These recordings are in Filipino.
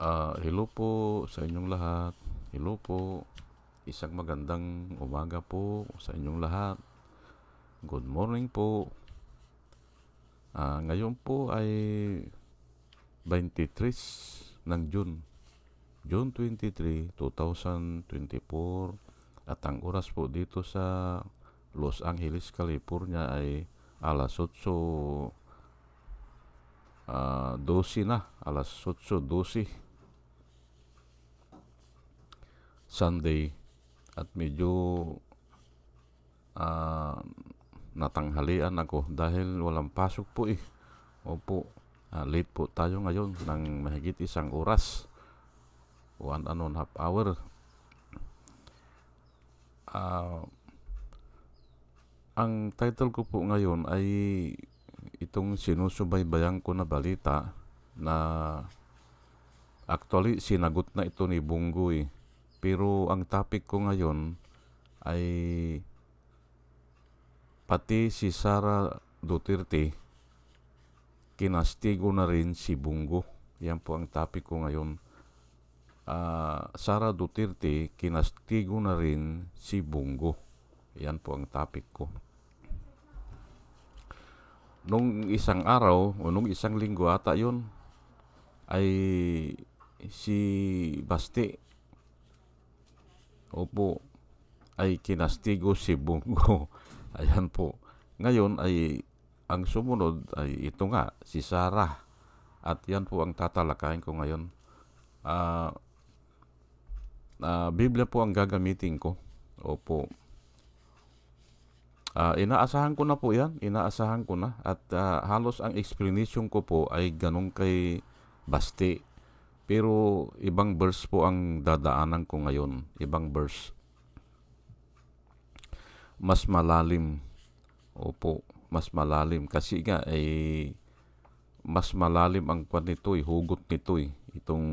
Ah, hello po sa inyong lahat. Hello po. Isang magandang umaga po sa inyong lahat. Good morning po. Ah, ngayon po ay 23 ng June. June 23, 2024. At ang oras po dito sa Los Angeles, California ay alas 8 ah 12 na. Alas 8.12. Sunday at medyo ah, natanghalian ako dahil walang pasok po eh. Opo, ah, late po tayo ngayon ng mahigit isang oras. One and one half hour. Ah, ang title ko po ngayon ay itong sinusubaybayan ko na balita na actually sinagot na ito ni Bungo eh. Pero ang topic ko ngayon ay pati si Sara Duterte kinastigo na rin si Bungo. Yan po ang topic ko ngayon. Ah, Sara Duterte kinastigo na rin si Bungo. Yan po ang topic ko. Nung isang araw o nung isang linggo ata yun ay si Basti Opo, ay kinastigo si Bungo. Ayan po. Ngayon ay ang sumunod ay ito nga, si Sarah. At yan po ang tatalakayin ko ngayon. Ah, ah, Biblia po ang gagamitin ko. Opo. Ah, inaasahan ko na po yan. Inaasahan ko na. At ah, halos ang explanation ko po ay ganun kay Basti. Pero ibang verse po ang dadaanan ko ngayon. Ibang verse. Mas malalim. Opo, mas malalim. Kasi nga ay mas malalim ang kwan nito eh, hugot nito eh. Itong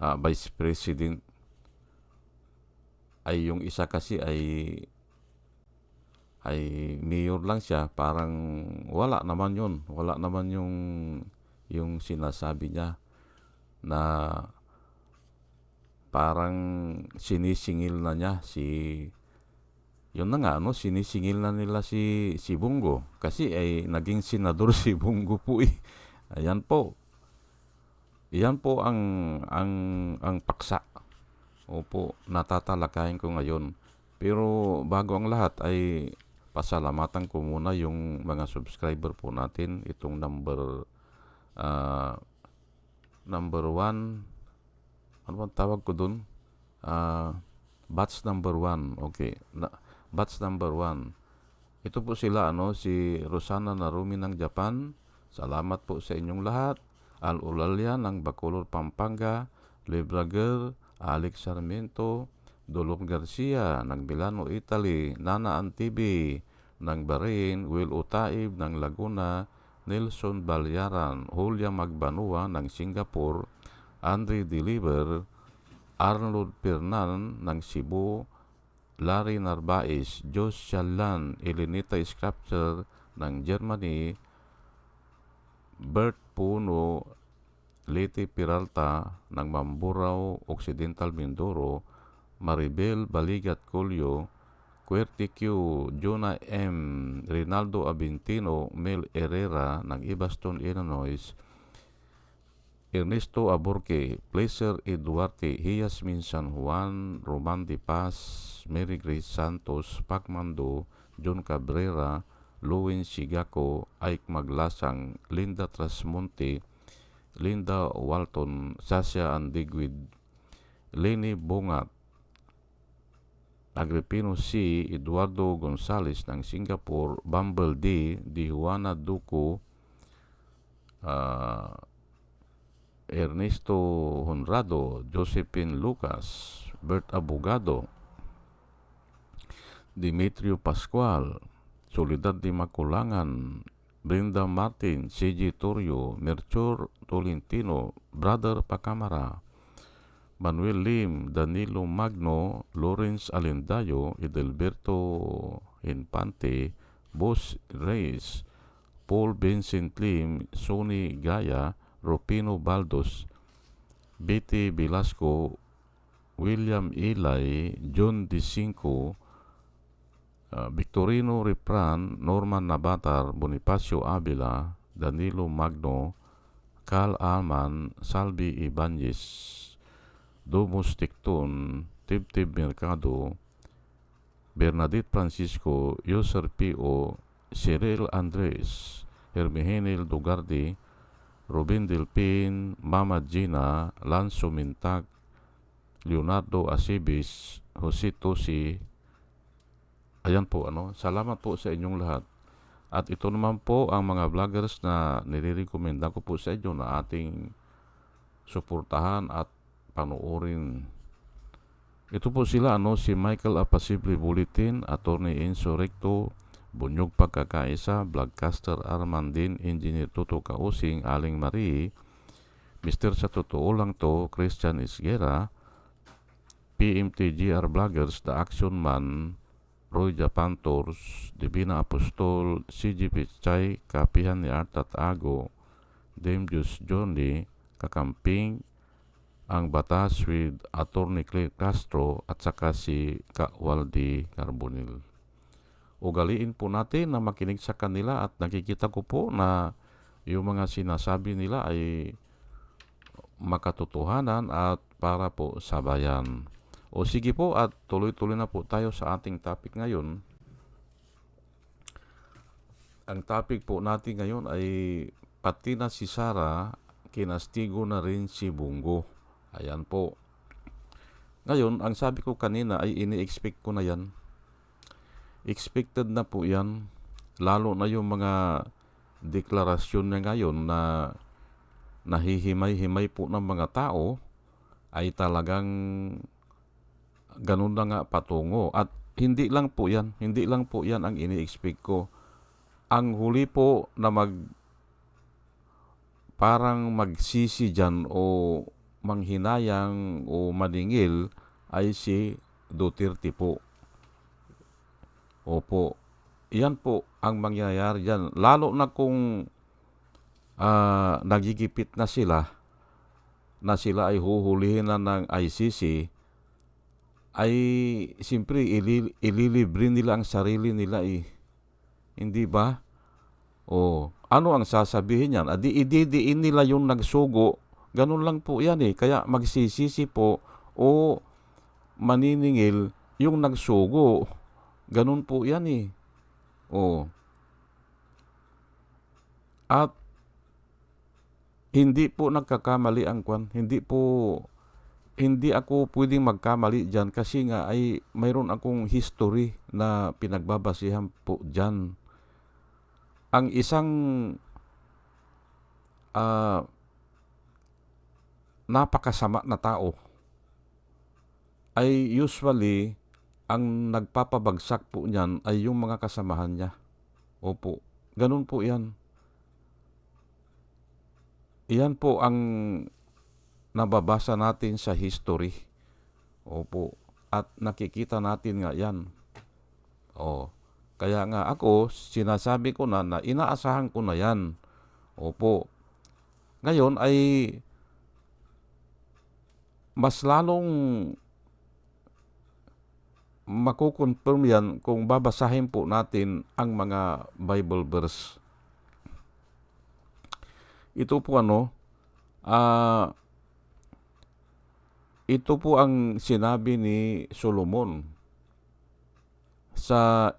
ah, Vice President ay yung isa kasi ay ay mayor lang siya parang wala naman yun wala naman yung yung sinasabi niya na parang sinisingil na niya si yun na nga no? Sinisingil na nila si si Bungo. Kasi ay naging senador si Bungo po eh. Ayan po. Iyan po ang ang ang paksa. Opo natatalakayin ko ngayon. Pero bago ang lahat ay pasalamatan ko muna yung mga subscriber po natin. Itong number ah, number one, ano bang tawag ko dun? Ah, batch number one. Okay. Na, batch number one. Ito po sila, ano, si Rosana Narumi ng Japan. Salamat po sa inyong lahat. Al Ulalya ng Bacolor, Pampanga. Lebrager, Alex Sarmiento. Dolom Garcia ng Milano, Italy. Nana Antibi ng Bahrain. Will Utaib ng Laguna. Nelson Balyaran, Julia Magbanua ng Singapore, Andre Deliver, Arnold Pernan ng Cebu, Larry Narvaez, Jos Shalan, Elenita Sculpture ng Germany, Bert Puno, Leti Peralta ng Mamburao, Occidental Mindoro, Maribel Baligat Colio, Querty Q, Jonah M, Rinaldo Abintino, Mel Herrera ng Ibaston, Illinois, Ernesto Aborque, Placer E. Duarte, Hiasmin San Juan, Roman De Paz, Mary Grace Santos, Pacmando, John Cabrera, Lowen Sigaco, Ike Maglasang, Linda Trasmonte, Linda Walton, Sasha Andigwid, Lenny Bongat, Agripino C. Eduardo Gonzales ng Singapore, Bumble D. Di Juana ah, Ernesto Honrado, Josephine Lucas, Bert Abogado, Dimitrio Pascual, Soledad de Maculangan, Brenda Martin, CJ Torrio, Merchor Tolentino, Brother Pacamara, Manuel Lim, Danilo Magno, Lawrence Alendayo, Edelberto Infante, Boss Reyes, Paul Vincent Lim, Sonny Gaya, Ropino Baldos, Betty Velasco, William Eli, John D. Cinco, uh, Victorino Repran, Norman Nabatar, Bonifacio Avila, Danilo Magno, Carl Alman, Salvi Ibanez, Domus Ticton, Tibtib Mercado, Bernadette Francisco, Yoser P.O., Cyril Andres, Hermihenil Dugardi, Ruben Delpin, Mama Gina, Lanzo Mintag, Leonardo Asibis, Jose Tosi. Ayan po, ano. Salamat po sa inyong lahat. At ito naman po ang mga vloggers na nire-recommenda ko po sa inyo na ating suportahan at panoorin. Ito po sila, ano, si Michael Apasible Bulletin, Attorney Enzo Recto, Bunyog Pagkakaisa, Vlogcaster Armandin, Engineer Tuto Kausing, Aling Marie, Mr. Sa Totoo Lang To, Christian Isguera, PMTGR Vloggers, The Action Man, Roy Japan Tours, Divina Apostol, CG Pichay, Kapihan ni Art at Ago, Dame Jus Johnny, Kakamping, ang batas with Attorney Clay Castro at saka si Kawaldi Carbonil. Ugaliin po natin na makinig sa kanila at nakikita ko po na yung mga sinasabi nila ay makatotohanan at para po sa bayan. O sige po at tuloy-tuloy na po tayo sa ating topic ngayon. Ang topic po natin ngayon ay pati na si Sara, kinastigo na rin si Bungo. Ayan po. Ngayon, ang sabi ko kanina ay ini-expect ko na yan. Expected na po yan. Lalo na yung mga deklarasyon niya ngayon na nahihimay-himay po ng mga tao ay talagang ganun na nga patungo. At hindi lang po yan, hindi lang po yan ang ini-expect ko. Ang huli po na mag parang magsisi dyan o manghinayang o maningil ay si Duterte po. Opo. Yan po ang mangyayari dyan. Lalo na kung uh, nagigipit na sila, na sila ay huhulihin na ng ICC, ay siyempre ilil, ililibre nila ang sarili nila eh. Hindi ba? O, ano ang sasabihin yan? Adi, ididiin nila yung nagsugo. Ganun lang po yan eh. Kaya magsisisi po o maniningil yung nagsugo. Ganun po yan eh. O. At hindi po nagkakamali ang kwan. Hindi po hindi ako pwedeng magkamali dyan kasi nga ay mayroon akong history na pinagbabasihan po dyan. Ang isang uh, napakasama na tao ay usually ang nagpapabagsak po niyan ay yung mga kasamahan niya. Opo, ganun po yan. Iyan po ang nababasa natin sa history. Opo. At nakikita natin nga yan. O. Kaya nga ako, sinasabi ko na na inaasahan ko na yan. Opo. Ngayon ay mas lalong makukonfirm yan kung babasahin po natin ang mga Bible verse. Ito po ano, uh, ito po ang sinabi ni Solomon sa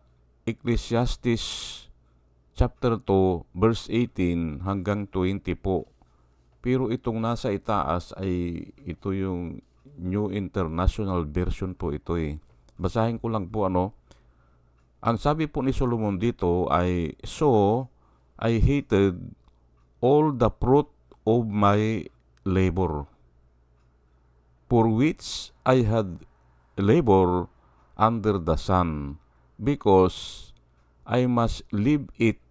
Ecclesiastes chapter 2 verse 18 hanggang 20 po. Pero itong nasa itaas ay ito yung New International Version po ito eh. Basahin ko lang po ano. Ang sabi po ni Solomon dito ay, So, I hated all the fruit of my labor for which I had labor under the sun, because I must leave it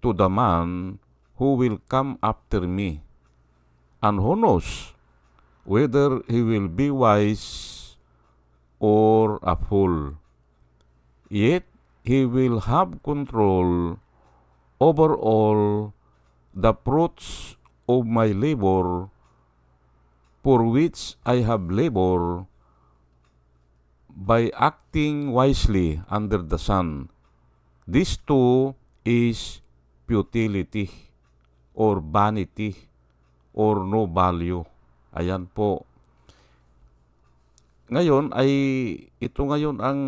to the man who will come after me. And who knows whether he will be wise or a fool. Yet he will have control over all the fruits of my labor for which I have labored by acting wisely under the sun. This too is futility or vanity or no value. Ayan po. Ngayon ay ito ngayon ang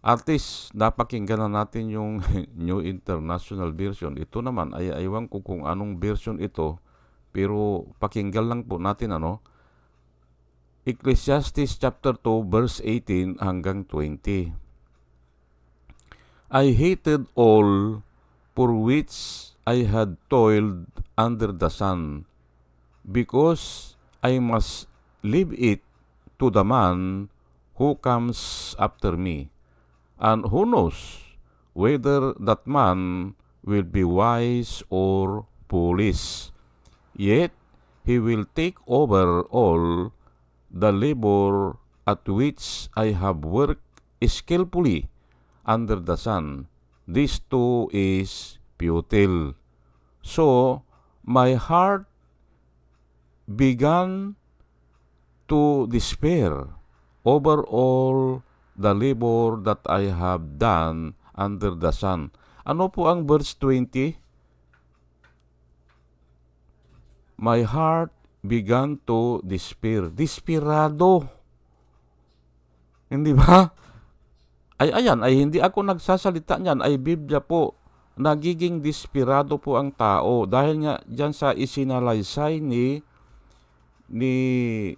artist napakinggan na natin yung New International Version. Ito naman ay aywan ko kung anong version ito pero pakinggan lang po natin ano. Ecclesiastes chapter 2 verse 18 hanggang 20. I hated all for which I had toiled under the sun, because I must leave it to the man who comes after me. And who knows whether that man will be wise or foolish. Yet he will take over all the labor at which I have worked skillfully under the sun. This too is futile. So my heart began to despair over all the labor that I have done under the sun. Ano po ang verse 20? My heart began to despair. Desperado. Hindi ba? Ay ayan, ay hindi ako nagsasalita niyan, ay Biblia po. Nagiging desperado po ang tao dahil nga diyan sa isinalaysay ni ni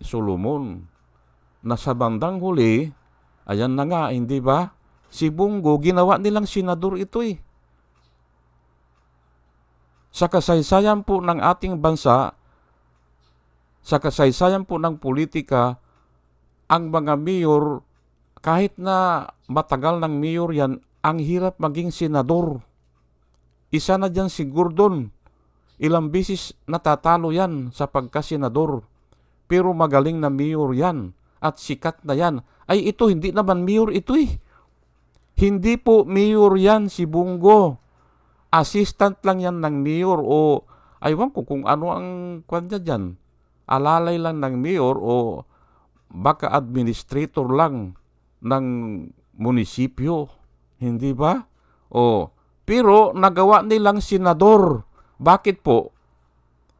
Solomon na sa bandang huli, ayan na nga, hindi ba? Si Bungo, ginawa nilang senador ito eh. Sa kasaysayan po ng ating bansa, sa kasaysayan po ng politika, ang mga mayor, kahit na matagal ng mayor yan, ang hirap maging senador. Isa na dyan si Gordon. Ilang bisis natatalo yan sa pagkasenador. Pero magaling na mayor yan at sikat na yan. Ay ito, hindi naman mayor ito eh. Hindi po mayor yan si Bungo. Assistant lang yan ng mayor o aywan ko kung ano ang kanya dyan. Alalay lang ng mayor o baka administrator lang ng munisipyo. Hindi ba? O, pero nagawa nilang senador. Bakit po?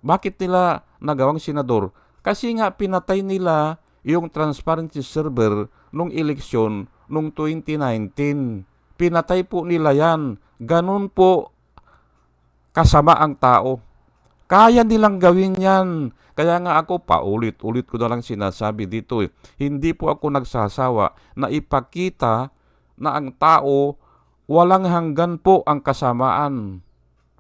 Bakit nila nagawang senador? Kasi nga pinatay nila yung transparency server nung eleksyon nung 2019. Pinatay po nila yan. Ganun po kasama ang tao. Kaya nilang gawin yan. Kaya nga ako paulit-ulit ko na lang sinasabi dito eh. Hindi po ako nagsasawa na ipakita na ang tao walang hanggan po ang kasamaan.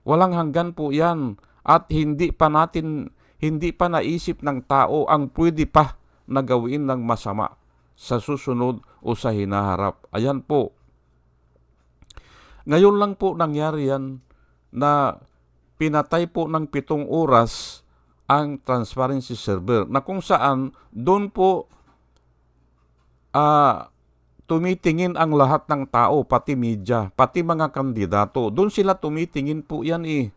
Walang hanggan po yan. At hindi pa natin, hindi pa naisip ng tao ang pwede pa na gawin ng masama sa susunod o sa hinaharap. Ayan po. Ngayon lang po nangyari yan na pinatay po ng pitong oras ang transparency server na kung saan doon po uh, tumitingin ang lahat ng tao, pati media, pati mga kandidato. Doon sila tumitingin po yan eh.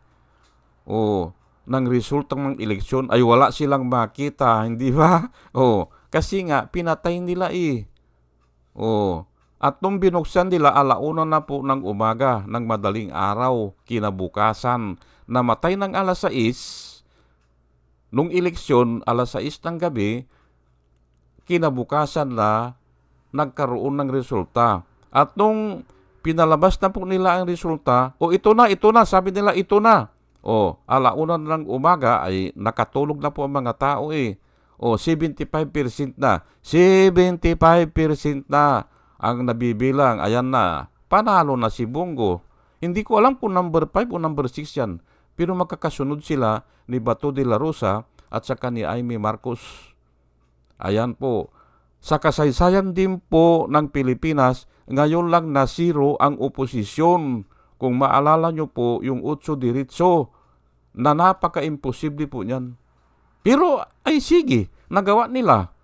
O, ng resulta ng eleksyon ay wala silang makita, hindi ba? O, kasi nga, pinatay nila eh. O, at nung binuksan nila, alauna na po ng umaga, ng madaling araw, kinabukasan, namatay ng alas 6, nung eleksyon, alas 6 ng gabi, kinabukasan na nagkaroon ng resulta. At nung pinalabas na po nila ang resulta, o ito na, ito na, sabi nila, ito na. O, alauna ng umaga ay nakatulog na po ang mga tao eh. O, 75% na. 75% na ang nabibilang. Ayan na. Panalo na si Bungo. Hindi ko alam kung number 5 o number 6 yan. Pero magkakasunod sila ni Bato de la Rosa at saka ni Aimee Marcos. Ayan po. Sa kasaysayan din po ng Pilipinas, ngayon lang na zero ang oposisyon. Kung maalala nyo po yung Utso Diritso, na napaka-imposible po niyan. Pero ay sige, nagawa nila.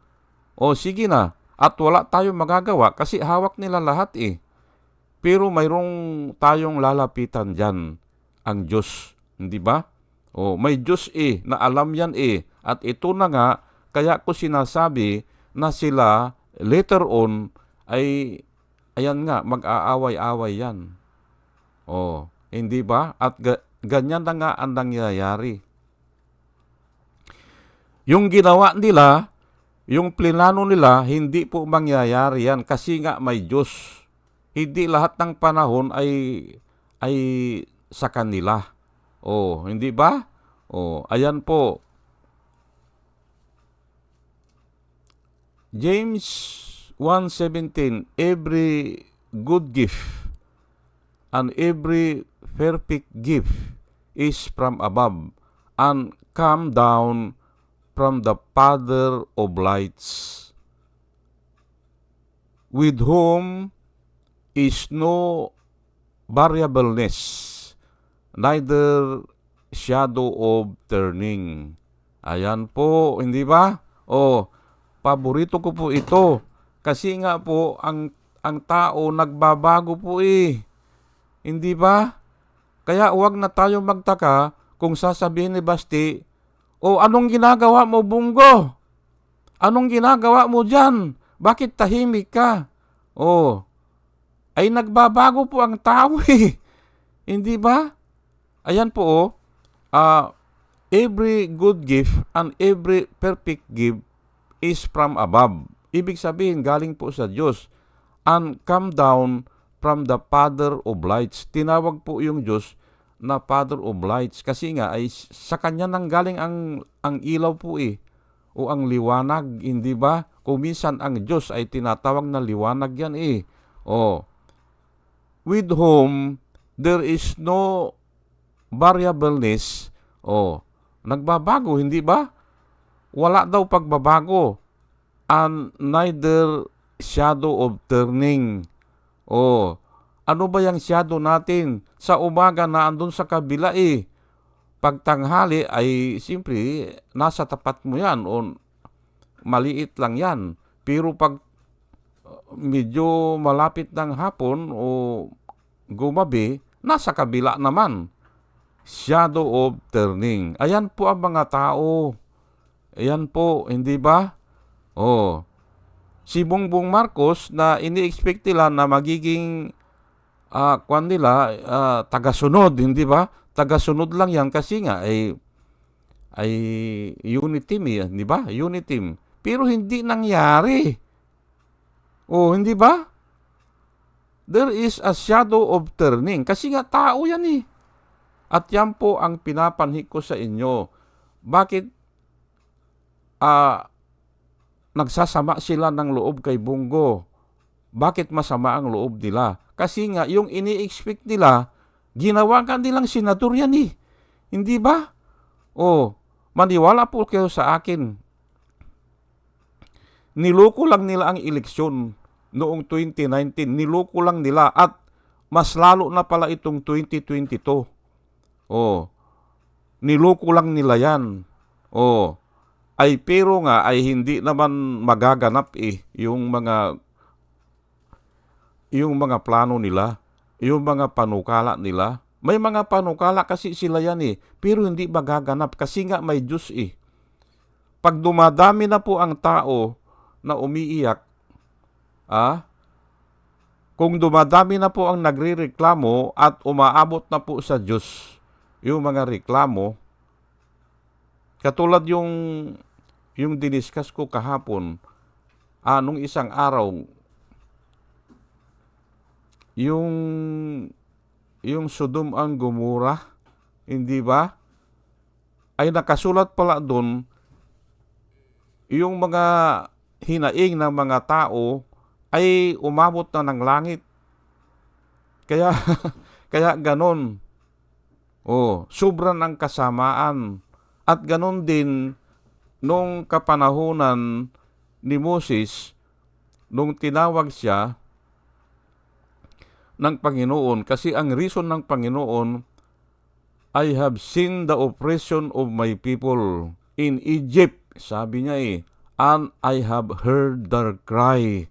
O sige na, at wala tayong magagawa kasi hawak nila lahat eh. Pero mayroong tayong lalapitan dyan, ang Diyos, hindi ba? O may Diyos eh, na alam yan eh, At ito na nga, kaya ko sinasabi na sila later on ay ayan nga, mag-aaway-away yan. Oh, hindi ba? At ga- ganyan na nga ang nangyayari. Yung ginawa nila, yung plinano nila, hindi po mangyayari yan kasi nga may Diyos. Hindi lahat ng panahon ay ay sa kanila. Oh, hindi ba? Oh, ayan po. James 1:17 Every good gift and every perfect gift is from above and come down from the Father of lights with whom is no variableness neither shadow of turning. Ayan po, hindi ba? Oh, paborito ko po ito. Kasi nga po, ang, ang tao nagbabago po eh. Hindi ba? Kaya huwag na tayo magtaka kung sasabihin ni Basti, O anong ginagawa mo, Bunggo? Anong ginagawa mo dyan? Bakit tahimik ka? Oh, ay nagbabago po ang tao eh. Hindi ba? Ayan po oh, ah, every good gift and every perfect gift is from above. Ibig sabihin, galing po sa Diyos. And come down from the Father of lights. Tinawag po yung Diyos na Father of lights kasi nga ay sa kanya nang galing ang ang ilaw po eh o ang liwanag, hindi ba? Kung minsan ang Diyos ay tinatawag na liwanag yan eh. Oh. With whom there is no variableness. Oh. Nagbabago, hindi ba? Wala daw pagbabago. And neither shadow of turning. Oh. Ano ba yung shadow natin? Sa umaga na andun sa kabila eh. Pagtanghali ay simpre nasa tapat mo yan o maliit lang yan. Pero pag medyo malapit ng hapon o gumabi, nasa kabila naman. Shadow of turning. Ayan po ang mga tao. Ayan po, hindi ba? Oh. Si Bongbong Marcos na ini-expect nila na magiging ah kwan nila ah, tagasunod, hindi ba? Tagasunod lang yan kasi nga ay ay unit team eh, di ba? Unit team. Pero hindi nangyari. Oh, hindi ba? There is a shadow of turning. Kasi nga tao yan eh. At yan po ang pinapanhi ko sa inyo. Bakit ah nagsasama sila ng loob kay Bungo? Bakit masama ang loob nila? Kasi nga, yung ini-expect nila, ginawa ka nilang senador yan eh. Hindi ba? Oh, maniwala po kayo sa akin. Niloko lang nila ang eleksyon noong 2019. Niloko lang nila at mas lalo na pala itong 2022. Oh, niloko lang nila yan. Oh, ay pero nga ay hindi naman magaganap eh yung mga yung mga plano nila, yung mga panukala nila. May mga panukala kasi sila yan eh, pero hindi magaganap kasi nga may Diyos eh. Pag dumadami na po ang tao na umiiyak, ah, kung dumadami na po ang nagrireklamo at umaabot na po sa Diyos yung mga reklamo, katulad yung yung diniskas ko kahapon, ah, nung isang araw, yung yung Sodom ang Gomora, hindi ba? Ay nakasulat pala doon yung mga hinaing ng mga tao ay umabot na ng langit. Kaya kaya ganon. Oh, sobrang ang kasamaan. At ganon din nung kapanahunan ni Moses nung tinawag siya ng Panginoon. Kasi ang reason ng Panginoon I have seen the oppression of my people in Egypt sabi niya eh and I have heard their cry.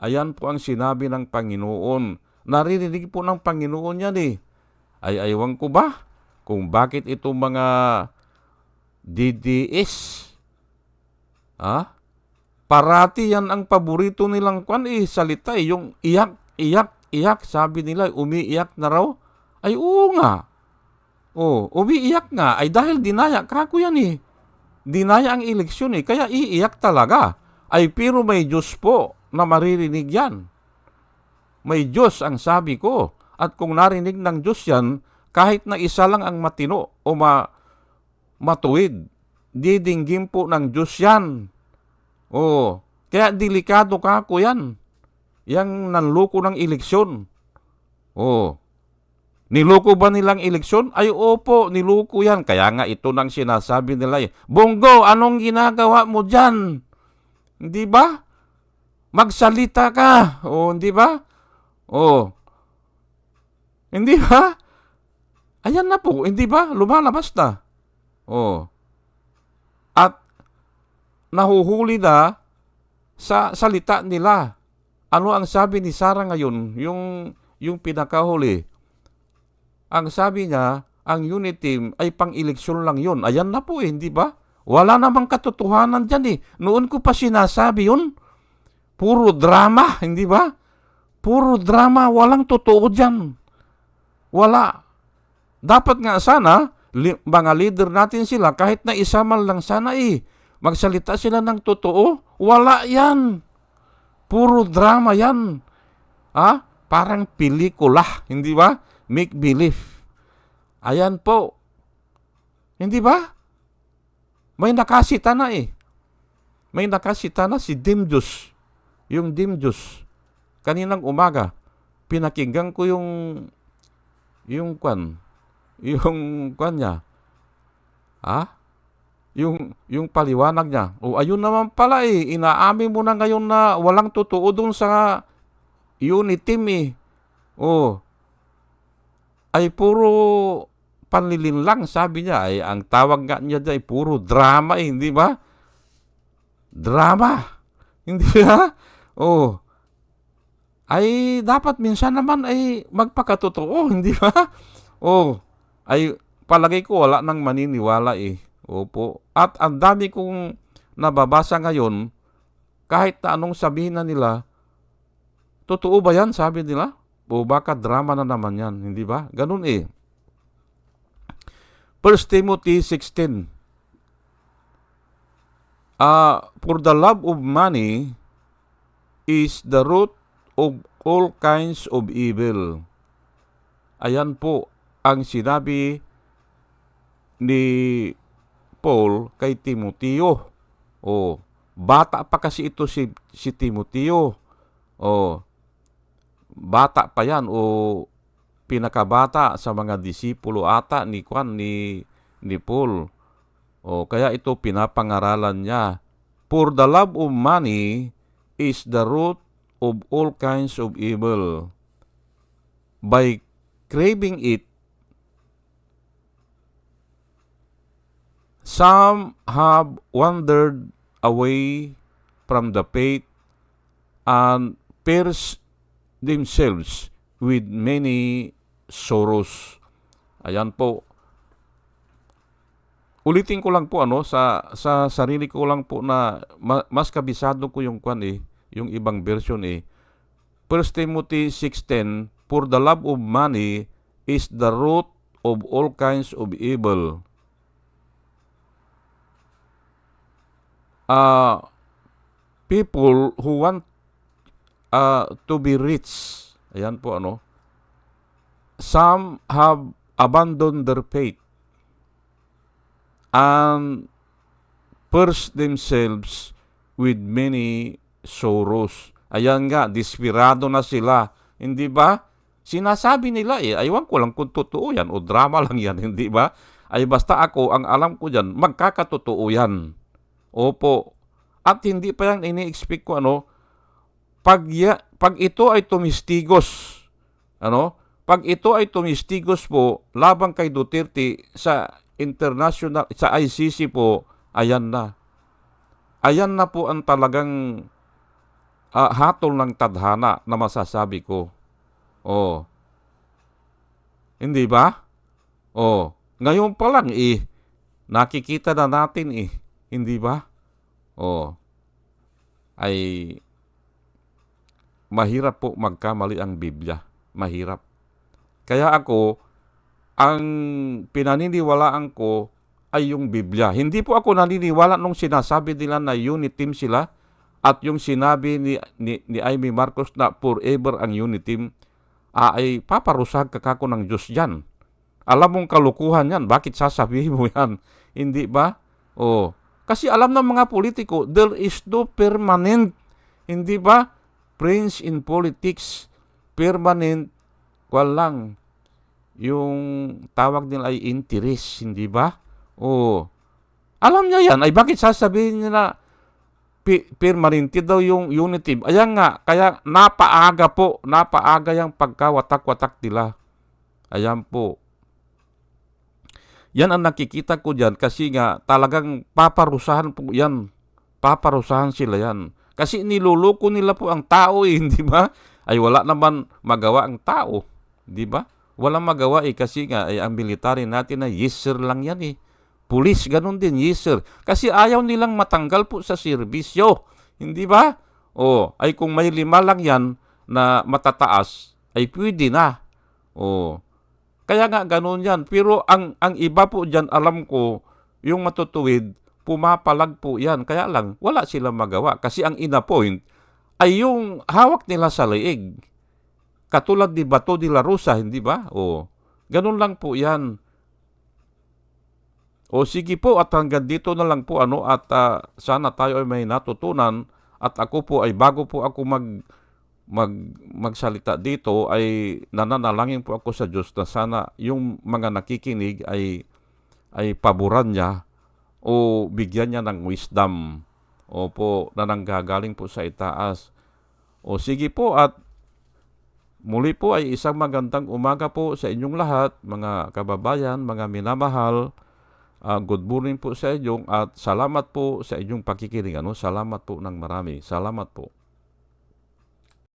Ayan po ang sinabi ng Panginoon. Naririnig po ng Panginoon yan eh. Ay aywan ko ba kung bakit itong mga DDS Ah? Parati yan ang paborito nilang kwan eh, salita eh. Yung iyak, iyak, iyak. Sabi nila, umiiyak na raw. Ay, oo nga. Oh, umiiyak nga. Ay dahil dinaya, kako yan eh. Dinaya ang eleksyon eh. Kaya iiyak talaga. Ay, pero may Diyos po na maririnig yan. May Diyos ang sabi ko. At kung narinig ng Diyos yan, kahit na isa lang ang matino o ma matuwid, didinggin po ng Diyos yan. Oo. Kaya delikado ka ko yan. Yang nanloko ng eleksyon. Oo. Niloko ba nilang eleksyon? Ay opo, niloko yan. Kaya nga ito nang sinasabi nila eh. Bongo, anong ginagawa mo dyan? Hindi ba? Magsalita ka. O, hindi ba? O. Hindi ba? Ayan na po, hindi ba? Lumalabas na. O. At nahuhuli na sa salita nila. Ano ang sabi ni Sarah ngayon? Yung, yung pinakahuli. Ang sabi niya, ang unit team ay pang-eleksyon lang yun. Ayan na po eh, hindi ba? Wala namang katotohanan dyan eh. Noon ko pa sinasabi yun. Puro drama, hindi ba? Puro drama, walang totoo dyan. Wala. Dapat nga sana, li- mga leader natin sila, kahit na isa man lang sana eh, magsalita sila ng totoo. Wala yan. Puro drama yan. Ha? Parang pelikula, hindi ba? Make believe. Ayan po. Hindi ba? May nakasita na eh. May nakasita na si Dimjus. Yung Dimjus. Kaninang umaga, pinakinggan ko yung yung kwan, yung kwan niya. Ha? Yung, yung paliwanag niya. O ayun naman pala eh, inaamin mo na ngayon na walang totoo dun sa unit team eh. O, ay puro panlilin lang sabi niya ay ang tawag nga niya ay puro drama eh, hindi ba? Drama. Hindi ba? Oh. Ay dapat minsan naman ay magpakatotoo, hindi ba? Oh. Ay palagay ko wala nang maniniwala eh. Opo. At ang dami kong nababasa ngayon, kahit na anong sabihin na nila, totoo ba yan, sabi nila? O baka drama na naman yan, hindi ba? Ganun eh. 1 Timothy 16 uh, For the love of money is the root of all kinds of evil. Ayan po ang sinabi ni Paul kay Timoteo. O, bata pa kasi ito si, si Timoteo. O, bata pa yan o pinakabata sa mga disipulo ata ni Juan ni ni Paul. O kaya ito pinapangaralan niya. For the love of money is the root of all kinds of evil. By craving it, some have wandered away from the faith and pierced themselves with many sorrows. Ayan po. Ulitin ko lang po ano sa sa sarili ko lang po na ma, mas kabisado ko yung kwan eh, yung ibang version eh. 1 Timothy 6:10 For the love of money is the root of all kinds of evil. Uh, people who want uh, to be rich, ayan po ano, some have abandoned their faith and purged themselves with many sorrows. Ayan nga, dispirado na sila. Hindi ba? Sinasabi nila eh, aywan ko lang kung totoo yan o drama lang yan, hindi ba? Ay basta ako, ang alam ko dyan, magkakatotoo yan. Opo. At hindi pa yan ini-expect ko ano, pag, ya, pag ito ay tumistigos, ano, pag ito ay tumistigos po labang kay Duterte sa international, sa ICC po, ayan na. Ayan na po ang talagang uh, hatol ng tadhana na masasabi ko. Oh. Hindi ba? Oh. Ngayon pa lang eh, nakikita na natin eh. Hindi ba? oh, ay mahirap po magkamali ang Biblia. Mahirap. Kaya ako, ang pinaniniwalaan ko ay yung Biblia. Hindi po ako naniniwala nung sinasabi nila na unit team sila at yung sinabi ni, ni, ni Amy Marcos na forever ang unit team ah, ay paparusag ka kako ng Diyos yan. Alam mong kalukuhan yan. Bakit sasabihin mo yan? Hindi ba? Oh. Kasi alam ng mga politiko, there is no permanent. Hindi ba? Prince in politics, permanent, walang yung tawag nila ay interest, hindi ba? Oh. Alam niya yan. Ay bakit sasabihin niya na permanente daw yung unity? Ayan nga, kaya napaaga po, napaaga yung pagkawatak-watak nila. Ayan po. Yan ang nakikita ko dyan kasi nga talagang paparusahan po yan. Paparusahan sila yan. Kasi niluluko nila po ang tao eh, di ba? Ay wala naman magawa ang tao, di ba? Walang magawa eh kasi nga ay ang military natin na yes sir lang yan eh. Pulis, ganun din, yes sir. Kasi ayaw nilang matanggal po sa serbisyo, hindi ba? O, ay kung may lima lang yan na matataas, ay pwede na. O, kaya nga ganun yan. Pero ang, ang iba po dyan, alam ko, yung matutuwid, pumapalag po yan. Kaya lang, wala silang magawa. Kasi ang ina-point ay yung hawak nila sa leeg. Katulad ni Bato de la Rosa, hindi ba? O, ganun lang po yan. O sige po at hanggang dito na lang po ano at ah, sana tayo ay may natutunan at ako po ay bago po ako mag mag magsalita dito ay nananalangin po ako sa Diyos na sana yung mga nakikinig ay ay paboran niya o bigyan niya ng wisdom o po na nanggagaling po sa itaas. O sige po at muli po ay isang magandang umaga po sa inyong lahat, mga kababayan, mga minamahal. Ah, good morning po sa inyong at salamat po sa inyong pakikinig. Ano? Salamat po ng marami. Salamat po.